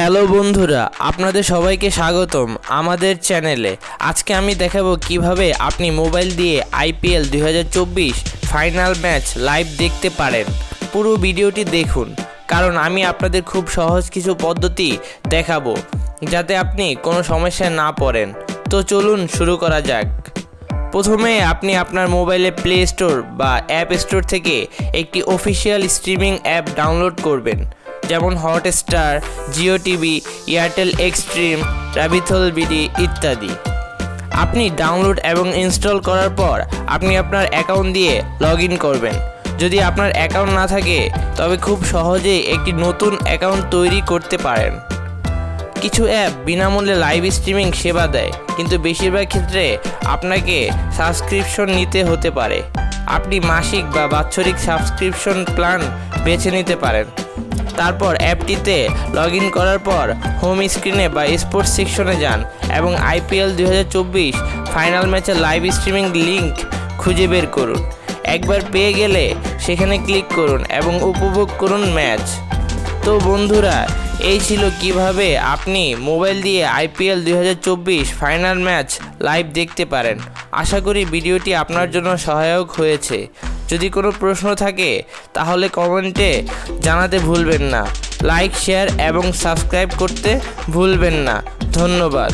Hello বন্ধুরা, আপনাদের সবাইকে স্বাগতম আমাদের চ্যানেলে। আজকে আমি দেখাবো কীভাবে আপনি মোবাইল দিয়ে আইপিএল দু হাজার চব্বিশ ফাইনাল ম্যাচ লাইভ দেখতে পারেন। পুরো ভিডিওটি দেখুন, কারণ আমি আপনাদের খুব সহজ কিছু পদ্ধতি দেখাবো, যাতে আপনি কোনো সমস্যায় না পড়েন। তো চলুন শুরু করা যাক। প্রথমে আপনি আপনার মোবাইলে প্লে স্টোর বা অ্যাপ স্টোর থেকে একটি অফিসিয়াল স্ট্রিমিং অ্যাপ ডাউনলোড করবেন। যেমন Hotstar Jio TV Airtel Xstream Rabbithole BD ইত্যাদি। আপনি ডাউনলোড এবং ইনস্টল করার পর আপনি আপনার অ্যাকাউন্ট দিয়ে লগ ইন করবেন। যদি আপনার অ্যাকাউন্ট না থাকে, তবে খুব সহজেই একটি নতুন অ্যাকাউন্ট তৈরি করতে পারেন। কিছু অ্যাপ বিনামূল্যে লাইভ স্ট্রিমিং সেবা দেয়, কিন্তু বেশিরভাগ ক্ষেত্রে আপনাকে সাবস্ক্রিপশন নিতে হতে পারে। আপনি মাসিক বা বাৎসরিক সাবস্ক্রিপশন প্ল্যান বেছে নিতে পারেন। তারপর অ্যাপটিতে লগ ইন করার পর হোম স্ক্রিনে বা স্পোর্টস সেকশনে যান এবং আইপিএল দুই হাজার চব্বিশ ফাইনাল ম্যাচের লাইভ স্ট্রিমিং লিঙ্ক খুঁজে বের করুন। একবার পেয়ে গেলে সেখানে ক্লিক করুন এবং উপভোগ করুন ম্যাচ। তো বন্ধুরা, এই ছিল কীভাবে আপনি মোবাইল দিয়ে আইপিএল দুই হাজার চব্বিশ ফাইনাল ম্যাচ লাইভ দেখতে পারেন। আশা করি ভিডিওটি আপনার জন্য সহায়ক হয়েছে। যদি কোনো প্রশ্ন থাকে, তাহলে কমেন্টে জানাতে ভুলবেন না। লাইক, শেয়ার এবং সাবস্ক্রাইব করতে ভুলবেন না। ধন্যবাদ।